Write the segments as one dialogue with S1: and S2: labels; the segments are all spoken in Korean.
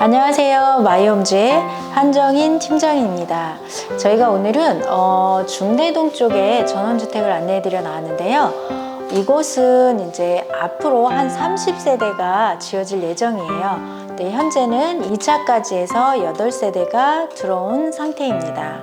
S1: 안녕하세요. 마이홈즈의 한정인 팀장입니다. 저희가 오늘은 어, 중대동 쪽에 전원주택을 안내해드려 나왔는데요. 이곳은 이제 앞으로 한 30세대가 지어질 예정이에요. 네, 현재는 2차까지 해서 8세대가 들어온 상태입니다.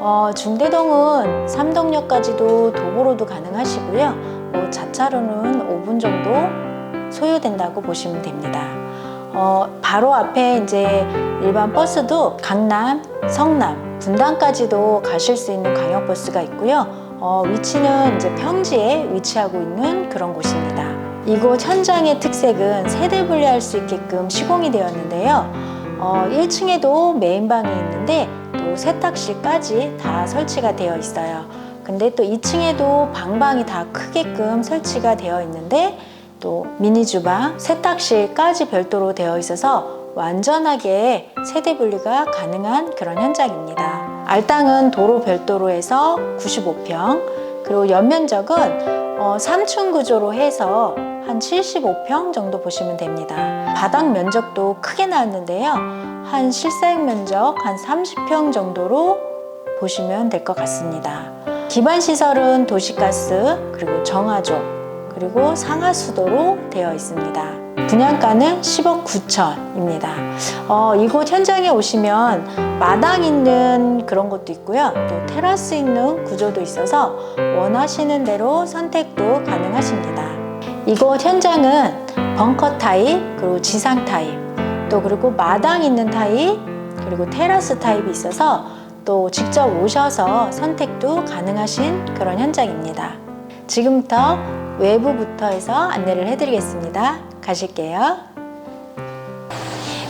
S1: 어, 중대동은 삼동역까지도 도보로도 가능하시고요. 뭐 자차로는 5분 정도 소요된다고 보시면 됩니다. 어, 바로 앞에 이제 일반 버스도 강남, 성남, 분당까지도 가실 수 있는 광역버스가 있고요. 어, 위치는 이제 평지에 위치하고 있는 그런 곳입니다. 이곳 현장의 특색은 세대 분리할 수 있게끔 시공이 되었는데요. 어, 1층에도 메인방이 있는데 또 세탁실까지 다 설치가 되어 있어요. 근데 또 2층에도 방방이 다 크게끔 설치가 되어 있는데 또 미니 주방, 세탁실까지 별도로 되어 있어서 완전하게 세대 분리가 가능한 그런 현장입니다. 알땅은 도로 별도로 해서 95평, 그리고 연면적은 어, 3층 구조로 해서 한 75평 정도 보시면 됩니다. 바닥 면적도 크게 나왔는데요. 한 실사용 면적 한 30평 정도로 보시면 될 것 같습니다. 기반 시설은 도시가스, 그리고 정화조, 그리고 상하수도로 되어 있습니다. 분양가는 10억 9천입니다. 어, 이곳 현장에 오시면 마당 있는 그런 것도 있고요. 또 테라스 있는 구조도 있어서 원하시는 대로 선택도 가능하십니다. 이곳 현장은 벙커 타입, 그리고 지상 타입, 또 그리고 마당 있는 타입, 그리고 테라스 타입이 있어서 또 직접 오셔서 선택도 가능하신 그런 현장입니다. 지금부터 외부부터 해서 안내를 해드리겠습니다. 가실게요.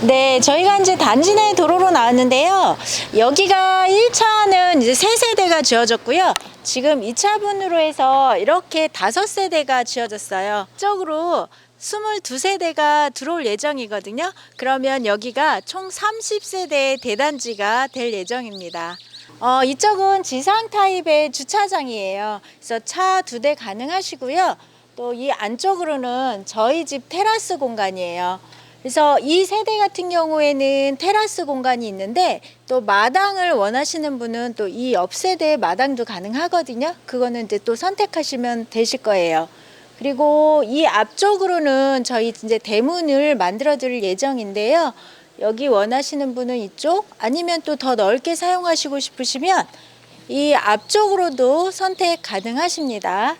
S1: 네, 저희가 이제 단지 내 도로로 나왔는데요. 여기가 1차는 이제 3세대가 지어졌고요. 지금 2차분으로 해서 이렇게 5세대가 지어졌어요. 이쪽으로 22세대가 들어올 예정이거든요. 그러면 여기가 총 30세대의 대단지가 될 예정입니다. 어, 이쪽은 지상 타입의 주차장이에요. 그래서 차 두 대 가능하시고요. 또 이 안쪽으로는 저희 집 테라스 공간이에요. 그래서 이 세대 같은 경우에는 테라스 공간이 있는데 또 마당을 원하시는 분은 또 이 옆 세대의 마당도 가능하거든요. 그거는 이제 또 선택하시면 되실 거예요. 그리고 이 앞쪽으로는 저희 이제 대문을 만들어 드릴 예정인데요. 여기 원하시는 분은 이쪽 아니면 또 더 넓게 사용하시고 싶으시면 이 앞쪽으로도 선택 가능하십니다.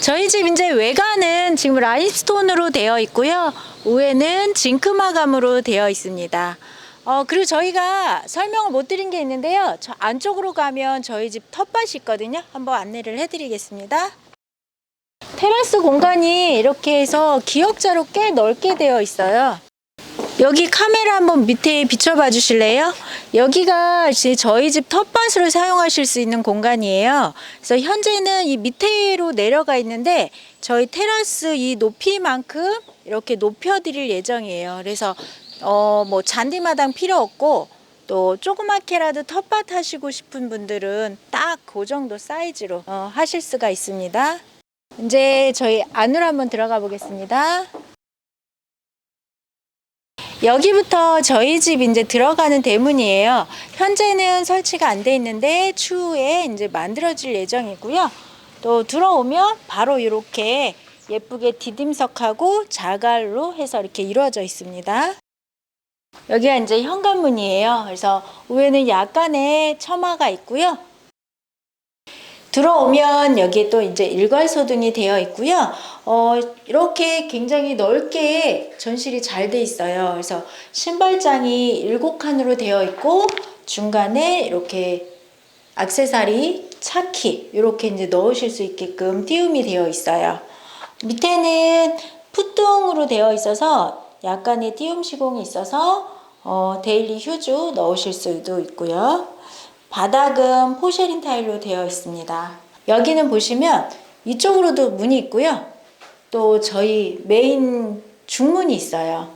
S1: 저희 집 이제 외관은 지금 라인스톤으로 되어 있고요. 위에는 징크 마감으로 되어 있습니다. 어, 그리고 저희가 설명을 못 드린 게 있는데요. 저 안쪽으로 가면 저희 집 텃밭이 있거든요. 한번 안내를 해드리겠습니다. 테라스 공간이 이렇게 해서 기역자로 꽤 넓게 되어 있어요. 여기 카메라 한번 밑에 비춰봐 주실래요? 여기가 이제 저희 집 텃밭으로 사용하실 수 있는 공간이에요. 그래서 현재는 이 밑에로 내려가 있는데 저희 테라스 이 높이만큼 이렇게 높여 드릴 예정이에요. 그래서 어 뭐 잔디마당 필요 없고 또 조그맣게라도 텃밭 하시고 싶은 분들은 딱 그 정도 사이즈로 어, 하실 수가 있습니다. 이제 저희 안으로 한번 들어가 보겠습니다. 여기부터 저희 집 이제 들어가는 대문이에요. 현재는 설치가 안 돼 있는데 추후에 이제 만들어질 예정이고요. 또 들어오면 바로 이렇게 예쁘게 디딤석하고 자갈로 해서 이렇게 이루어져 있습니다. 여기가 이제 현관문이에요. 그래서 위에는 약간의 처마가 있고요. 들어오면 여기에 또 이제 일괄소등이 되어 있고요. 어, 이렇게 굉장히 넓게 전실이 잘 돼 있어요. 그래서 신발장이 일곱 칸으로 되어 있고 중간에 이렇게 악세사리, 차키 이렇게 이제 넣으실 수 있게끔 띄움이 되어 있어요. 밑에는 풋둥으로 되어 있어서 약간의 띄움 시공이 있어서 어, 데일리 휴즈 넣으실 수도 있고요. 바닥은 포쉐린 타일로 되어 있습니다. 여기는 보시면 이쪽으로도 문이 있고요. 또 저희 메인 중문이 있어요.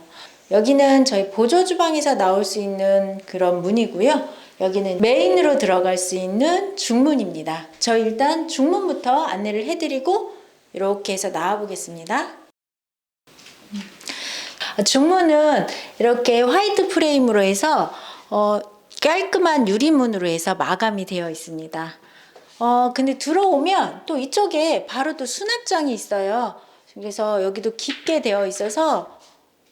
S1: 여기는 저희 보조 주방에서 나올 수 있는 그런 문이고요. 여기는 메인으로 들어갈 수 있는 중문입니다. 저 일단 중문부터 안내를 해드리고 이렇게 해서 나와 보겠습니다. 중문은 이렇게 화이트 프레임으로 해서 어, 깔끔한 유리문으로 해서 마감이 되어 있습니다. 어, 근데 들어오면 또 이쪽에 바로 또 수납장이 있어요. 그래서 여기도 깊게 되어 있어서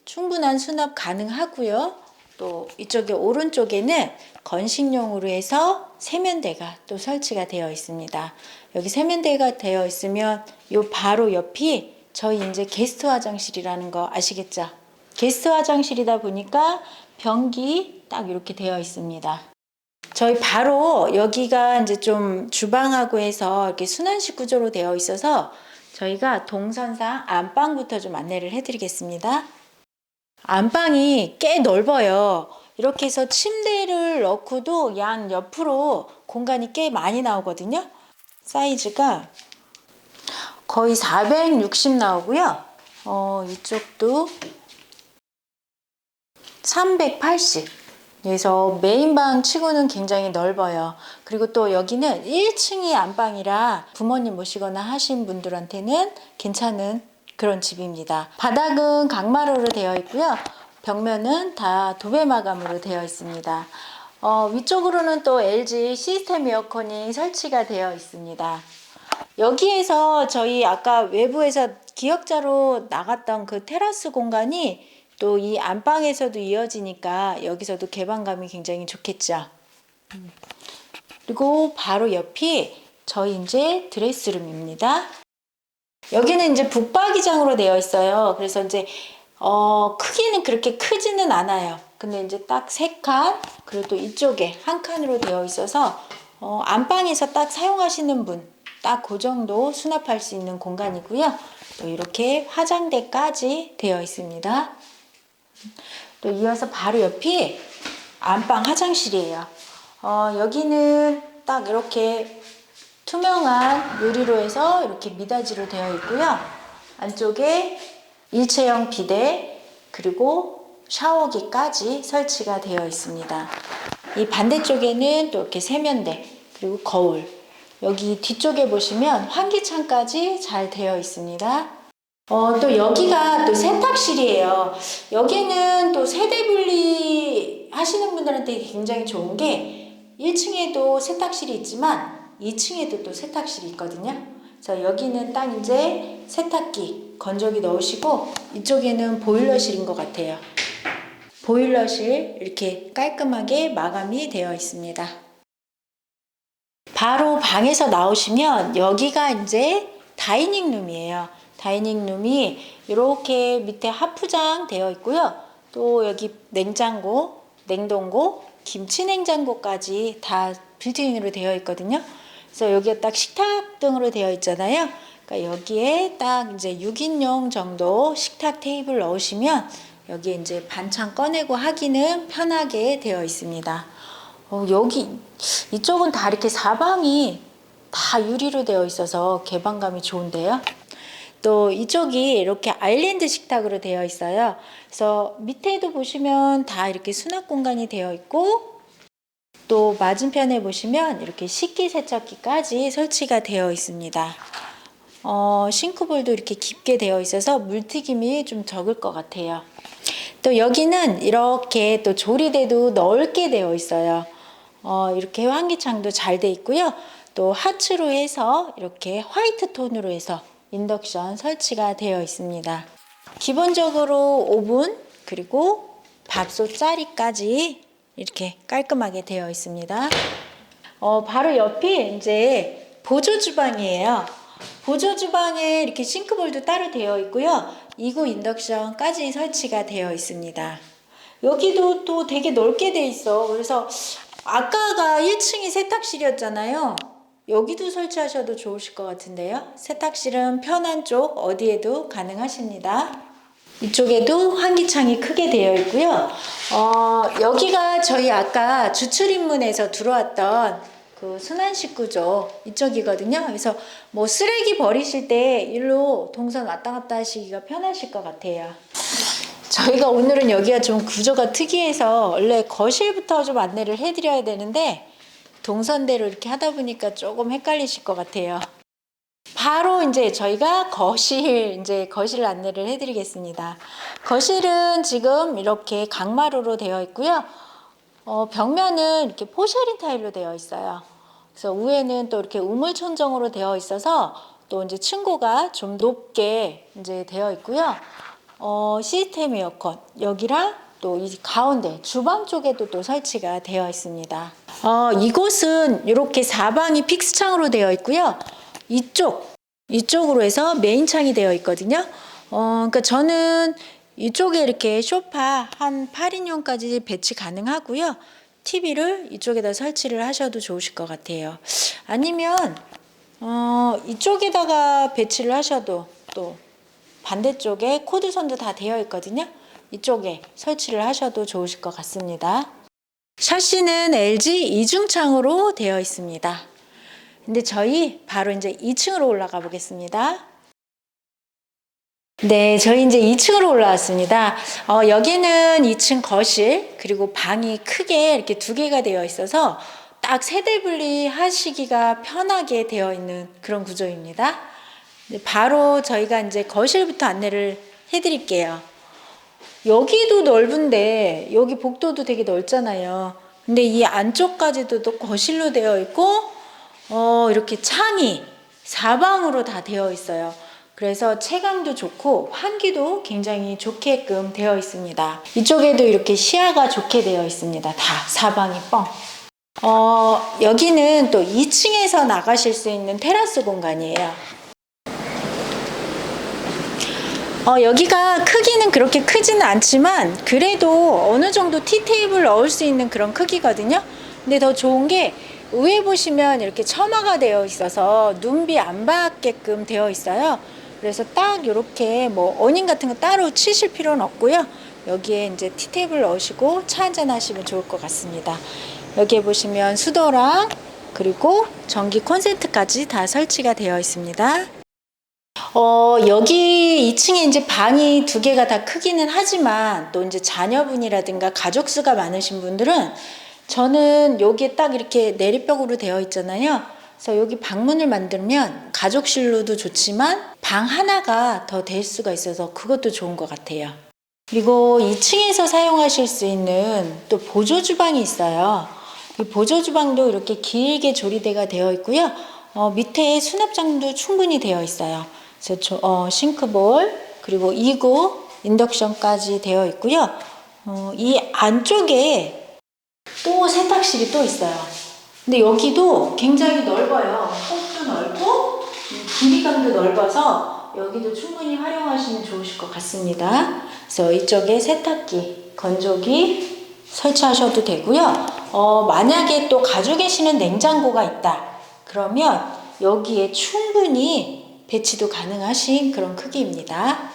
S1: 충분한 수납 가능하고요. 또 이쪽에 오른쪽에는 건식용으로 해서 세면대가 또 설치가 되어 있습니다. 여기 세면대가 되어 있으면 요 바로 옆이 저희 이제 게스트 화장실이라는 거 아시겠죠? 게스트 화장실이다 보니까 변기 딱 이렇게 되어 있습니다. 저희 바로 여기가 이제 좀 주방하고 해서 이렇게 순환식 구조로 되어 있어서 저희가 동선상 안방부터 좀 안내를 해드리겠습니다. 안방이 꽤 넓어요. 이렇게 해서 침대를 넣고도 양 옆으로 공간이 꽤 많이 나오거든요. 사이즈가 거의 460 나오고요. 어, 이쪽도 380. 그래서 메인방 치고는 굉장히 넓어요. 그리고 또 여기는 1층이 안방이라 부모님 모시거나 하신 분들한테는 괜찮은 그런 집입니다. 바닥은 강마루로 되어 있고요. 벽면은 다 도배 마감으로 되어 있습니다. 어, 위쪽으로는 또 LG 시스템 에어컨이 설치가 되어 있습니다. 여기에서 저희 아까 외부에서 기역자로 나갔던 그 테라스 공간이 또 이 안방에서도 이어지니까 여기서도 개방감이 굉장히 좋겠죠. 음. 그리고 바로 옆이 저희 이제 드레스룸입니다. 여기는 이제 북박이장으로 되어 있어요. 그래서 이제 어, 크기는 그렇게 크지는 않아요. 근데 이제 딱 세 칸, 그리고 또 이쪽에 한 칸으로 되어 있어서 어, 안방에서 딱 사용하시는 분, 딱 그 정도 수납할 수 있는 공간이고요. 또 이렇게 화장대까지 되어 있습니다. 또 이어서 바로 옆이 안방 화장실이에요. 어, 여기는 딱 이렇게 투명한 유리로 해서 이렇게 미닫이로 되어 있고요. 안쪽에 일체형 비데 그리고 샤워기까지 설치가 되어 있습니다. 이 반대쪽에는 또 이렇게 세면대 그리고 거울 여기 뒤쪽에 보시면 환기창까지 잘 되어 있습니다. 어, 또 여기가 또 세탁실이에요. 여기는 또 세대 분리 하시는 분들한테 굉장히 좋은 게 1층에도 세탁실이 있지만 2층에도 또 세탁실이 있거든요. 그래서 여기는 딱 이제 세탁기, 건조기 넣으시고 이쪽에는 보일러실인 것 같아요. 보일러실 이렇게 깔끔하게 마감이 되어 있습니다. 바로 방에서 나오시면 여기가 이제 다이닝 룸이에요. 다이닝 룸이 이렇게 밑에 하프장 되어 있고요. 또 여기 냉장고, 냉동고, 김치 냉장고까지 다 빌트인으로 되어 있거든요. 그래서 여기에 딱 식탁 등으로 되어 있잖아요. 그러니까 여기에 딱 이제 6인용 정도 식탁 테이블 넣으시면 여기에 이제 반찬 꺼내고 하기는 편하게 되어 있습니다. 어, 여기 이쪽은 다 이렇게 사방이 다 유리로 되어 있어서 개방감이 좋은데요. 또 이쪽이 이렇게 아일랜드 식탁으로 되어 있어요. 그래서 밑에도 보시면 다 이렇게 수납 공간이 되어 있고 또 맞은편에 보시면 이렇게 식기 세척기까지 설치가 되어 있습니다. 어, 싱크볼도 이렇게 깊게 되어 있어서 물튀김이 좀 적을 것 같아요. 또 여기는 이렇게 또 조리대도 넓게 되어 있어요. 어, 이렇게 환기창도 잘 돼 있고요. 또 하츠로 해서 이렇게 화이트 톤으로 해서 인덕션 설치가 되어 있습니다. 기본적으로 오븐 그리고 밥솥 자리까지 이렇게 깔끔하게 되어 있습니다. 어, 바로 옆이 이제 보조 주방이에요. 보조 주방에 이렇게 싱크볼도 따로 되어 있고요. 2구 인덕션까지 설치가 되어 있습니다. 여기도 또 되게 넓게 돼 있어. 그래서 아까가 1층이 세탁실이었잖아요. 여기도 설치하셔도 좋으실 것 같은데요. 세탁실은 편한 쪽 어디에도 가능하십니다. 이쪽에도 환기창이 크게 되어 있고요. 어, 여기가 저희 아까 주출입문에서 들어왔던 그 순환식 구조 이쪽이거든요. 그래서 뭐 쓰레기 버리실 때 일로 동선 왔다 갔다 하시기가 편하실 것 같아요. 저희가 오늘은 여기가 좀 구조가 특이해서 원래 거실부터 좀 안내를 해드려야 되는데 동선대로 이렇게 하다 보니까 조금 헷갈리실 것 같아요. 바로 이제 저희가 거실 이제 거실 안내를 해드리겠습니다. 거실은 지금 이렇게 강마루로 되어 있고요. 어, 벽면은 이렇게 포샤린 타일로 되어 있어요. 그래서 위에는 또 이렇게 우물 천정으로 되어 있어서 또 이제 층고가 좀 높게 이제 되어 있고요. 어, 시스템 에어컨 여기랑 또 이 가운데 주방 쪽에도 또 설치가 되어 있습니다. 어, 이곳은 이렇게 사방이 픽스 창으로 되어 있고요. 이쪽 이쪽으로 해서 메인 창이 되어 있거든요. 어, 그러니까 저는 이쪽에 이렇게 소파 한 8인용까지 배치 가능하고요. TV를 이쪽에다 설치를 하셔도 좋으실 것 같아요. 아니면 어, 이쪽에다가 배치를 하셔도 또 반대쪽에 코드선도 다 되어 있거든요. 이쪽에 설치를 하셔도 좋으실 것 같습니다. 샤시는 LG 이중창으로 되어 있습니다. 근데 저희 바로 이제 2층으로 올라가 보겠습니다. 네, 저희 이제 2층으로 올라왔습니다. 어, 여기는 2층 거실, 그리고 방이 크게 이렇게 두 개가 되어 있어서 딱 세대 분리 하시기가 편하게 되어 있는 그런 구조입니다. 네, 바로 저희가 이제 거실부터 안내를 해드릴게요. 여기도 넓은데 여기 복도도 되게 넓잖아요. 근데 이 안쪽까지도 또 거실로 되어 있고 어, 이렇게 창이 사방으로 다 되어 있어요. 그래서 체감도 좋고 환기도 굉장히 좋게끔 되어 있습니다. 이쪽에도 이렇게 시야가 좋게 되어 있습니다. 다 사방이 뻥. 어, 여기는 또 2층에서 나가실 수 있는 테라스 공간이에요. 어, 여기가 크기는 그렇게 크지는 않지만 그래도 어느 정도 티테이블 넣을 수 있는 그런 크기거든요. 근데 더 좋은 게 위에 보시면 이렇게 처마가 되어 있어서 눈비 안 받게끔 되어 있어요. 그래서 딱 이렇게 뭐 어닝 같은 거 따로 치실 필요는 없고요. 여기에 이제 티테이블 넣으시고 차 한잔 하시면 좋을 것 같습니다. 여기에 보시면 수도랑 그리고 전기 콘센트까지 다 설치가 되어 있습니다. 어, 여기 2층에 이제 방이 두 개가 다 크기는 하지만 또 이제 자녀분이라든가 가족 수가 많으신 분들은 저는 여기에 딱 이렇게 내리벽으로 되어 있잖아요. 그래서 여기 방문을 만들면 가족실로도 좋지만 방 하나가 더 될 수가 있어서 그것도 좋은 것 같아요. 그리고 2층에서 사용하실 수 있는 또 보조 주방이 있어요. 이 보조 주방도 이렇게 길게 조리대가 되어 있고요. 어, 밑에 수납장도 충분히 되어 있어요. 그래서 저, 어, 싱크볼 그리고 2구 인덕션까지 되어 있고요. 어, 이 안쪽에 또 세탁실이 또 있어요. 근데 여기도 굉장히 넓어요. 폭도 넓고 음, 길이감도 넓어서 여기도 충분히 활용하시면 좋으실 것 같습니다. 그래서 이쪽에 세탁기, 건조기 설치하셔도 되고요. 어, 만약에 또 가지고 계시는 냉장고가 있다. 그러면 여기에 충분히 배치도 가능하신 그런 크기입니다.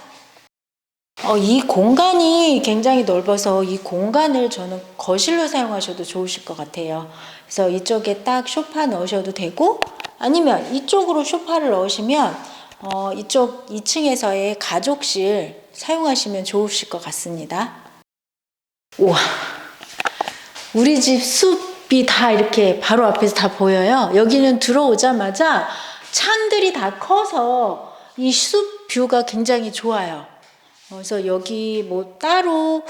S1: 어, 이 공간이 굉장히 넓어서 이 공간을 저는 거실로 사용하셔도 좋으실 것 같아요. 그래서 이쪽에 딱 소파 넣으셔도 되고 아니면 이쪽으로 소파를 넣으시면 어, 이쪽 2층에서의 가족실 사용하시면 좋으실 것 같습니다. 우와, 우리 집 숲이 다 이렇게 바로 앞에서 다 보여요. 여기는 들어오자마자 창들이 다 커서 이 숲 뷰가 굉장히 좋아요. 그래서 여기 뭐 따로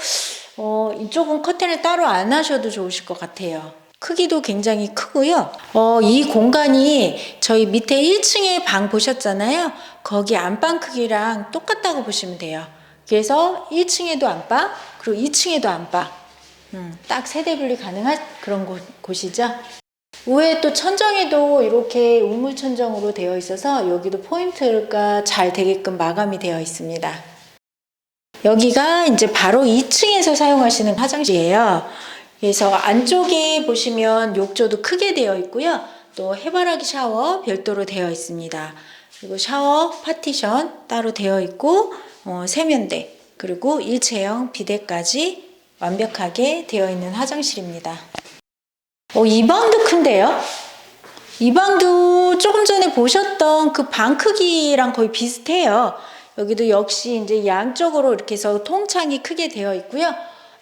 S1: 어, 이쪽은 커튼을 따로 안 하셔도 좋으실 것 같아요. 크기도 굉장히 크고요. 어, 이 공간이 저희 밑에 1층에 방 보셨잖아요. 거기 안방 크기랑 똑같다고 보시면 돼요. 그래서 1층에도 안방, 그리고 2층에도 안방. 음, 딱 세대 분리 가능한 그런 곳, 곳이죠. 위에 또 천정에도 이렇게 우물 천정으로 되어 있어서 여기도 포인트가 잘 되게끔 마감이 되어 있습니다. 여기가 이제 바로 2층에서 사용하시는 화장실이에요. 그래서 안쪽에 보시면 욕조도 크게 되어 있고요. 또 해바라기 샤워 별도로 되어 있습니다. 그리고 샤워 파티션 따로 되어 있고 어, 세면대 그리고 일체형 비데까지 완벽하게 되어 있는 화장실입니다. 어, 이 방도 큰데요? 이 방도 조금 전에 보셨던 그 방 크기랑 거의 비슷해요. 여기도 역시 이제 양쪽으로 이렇게 해서 통창이 크게 되어 있고요.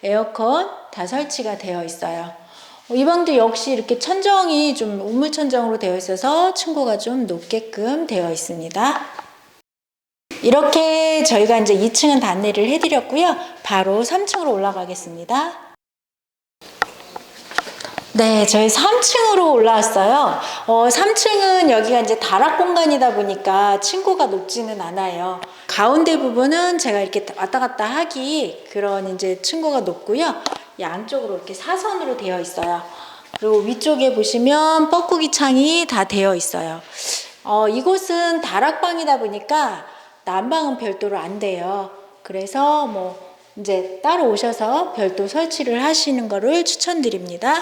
S1: 에어컨 다 설치가 되어 있어요. 이 방도 역시 이렇게 천정이 좀 우물 천정으로 되어 있어서 층고가 좀 높게끔 되어 있습니다. 이렇게 저희가 이제 2층은 다 안내를 해드렸고요. 바로 3층으로 올라가겠습니다. 네, 저희 3층으로 올라왔어요. 어, 3층은 여기가 이제 다락 공간이다 보니까 층고가 높지는 않아요. 가운데 부분은 제가 이렇게 왔다 갔다 하기 그런 이제 층고가 높고요. 양쪽으로 이렇게 사선으로 되어 있어요. 그리고 위쪽에 보시면 뻐꾸기 창이 다 되어 있어요. 어, 이곳은 다락방이다 보니까 난방은 별도로 안 돼요. 그래서 뭐 이제 따로 오셔서 별도 설치를 하시는 거를 추천드립니다.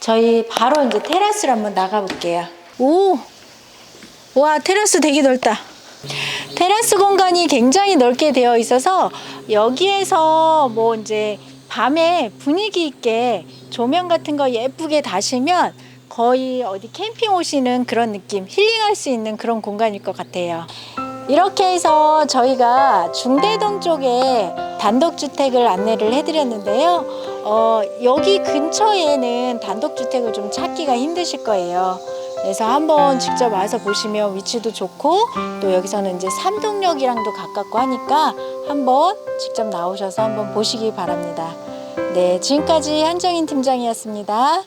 S1: 저희 바로 이제 테라스를 한번 나가 볼게요. 오! 와, 테라스 되게 넓다. 테라스 공간이 굉장히 넓게 되어 있어서 여기에서 뭐 이제 밤에 분위기 있게 조명 같은 거 예쁘게 다시면 거의 어디 캠핑 오시는 그런 느낌, 힐링할 수 있는 그런 공간일 것 같아요. 이렇게 해서 저희가 중대동 쪽에 단독주택을 안내를 해드렸는데요. 어, 여기 근처에는 단독주택을 좀 찾기가 힘드실 거예요. 그래서 한번 직접 와서 보시면 위치도 좋고 또 여기서는 이제 삼동역이랑도 가깝고 하니까 한번 직접 나오셔서 한번 보시기 바랍니다. 네, 지금까지 한정인 팀장이었습니다.